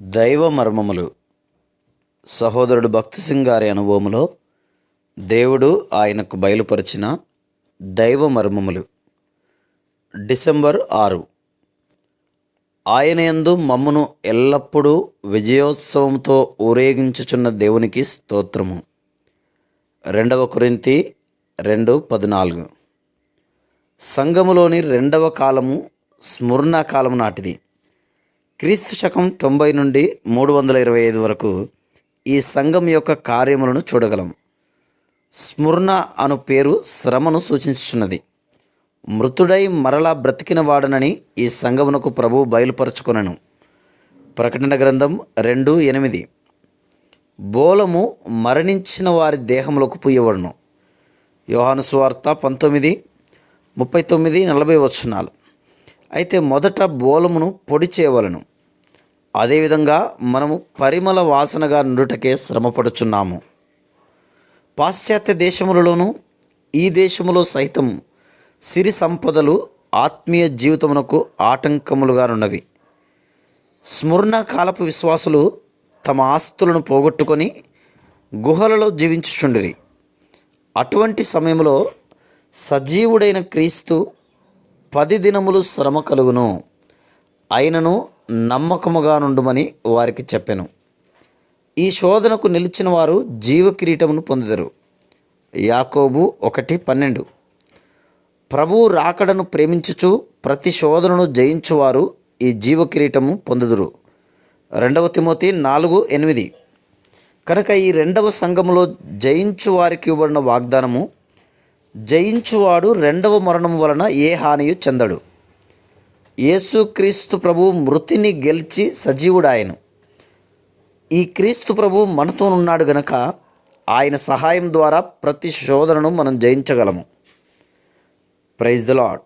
దైవ మర్మములు. సహోదరుడు భక్తి సింగ్ గారి అనుభవములో దేవుడు ఆయనకు బయలుపరిచిన దైవ మర్మములు. డిసెంబర్ ఆరు. ఆయన యందు మమ్మును ఎల్లప్పుడూ విజయోత్సవంతో ఊరేగించుచున్న దేవునికి స్తోత్రము. రెండవ కురింతి రెండు పద్నాలుగు. సంఘములోని రెండవ కాలము స్మరణ కాలము నాటిది. క్రీస్తు శకం తొంభై నుండి మూడు వందల ఇరవై ఐదు వరకు ఈ సంఘం యొక్క కార్యములను చూడగలం. స్మృణ అను పేరు శ్రమను సూచించుచున్నది. మృతుడై మరలా బ్రతికిన వాడనని ఈ సంఘమునకు ప్రభువు బయలుపరచుకొనను. ప్రకటన గ్రంథం రెండు ఎనిమిది. బోలము మరణించిన వారి దేహములకు పుయ్యబడును యోహాను స్వార్త పంతొమ్మిది ముప్పై తొమ్మిది నలభై వచనాలు. అయితే మొదట బోలమును పొడి చేయవలను. అదేవిధంగా మనము పరిమళ వాసనగా నుండుటకే శ్రమపడుచున్నాము. పాశ్చాత్య దేశములలోనూ ఈ దేశములో సైతం సిరి సంపదలు ఆత్మీయ జీవితమునకు ఆటంకములుగానున్నవి. స్మరణ కాలపు విశ్వాసులు తమ ఆస్తులను పోగొట్టుకొని గుహలలో జీవించుచుండిరి. అటువంటి సమయంలో సజీవుడైన క్రీస్తు పది దినములు శ్రమ కలుగును. అయినను నమ్మకముగా నుండుమని వారికి చెప్పెను. ఈ శోధనకు నిలిచిన వారు జీవ కిరీటమును పొందుదరు. యాకోబు ఒకటి పన్నెండు. ప్రభువు రాకడను ప్రేమించుచు ప్రతి శోధనను జయించువారు ఈ జీవ కిరీటము పొందుదురు. రెండవ తిమోతి నాలుగు ఎనిమిది. కనుక ఈ రెండవ సంఘములో జయించు వారికి ఇవ్వబడిన వాగ్దానము జయించువాడు రెండవ మరణం వలన ఏ హానియు చెందడు. యేసుక్రీస్తు ప్రభు మృతిని గెలిచి సజీవుడాయను. ఈ క్రీస్తు ప్రభు మనతో ఉన్నాడు గనక ఆయన సహాయం ద్వారా ప్రతి శోధనను మనం జయించగలము. Praise the lord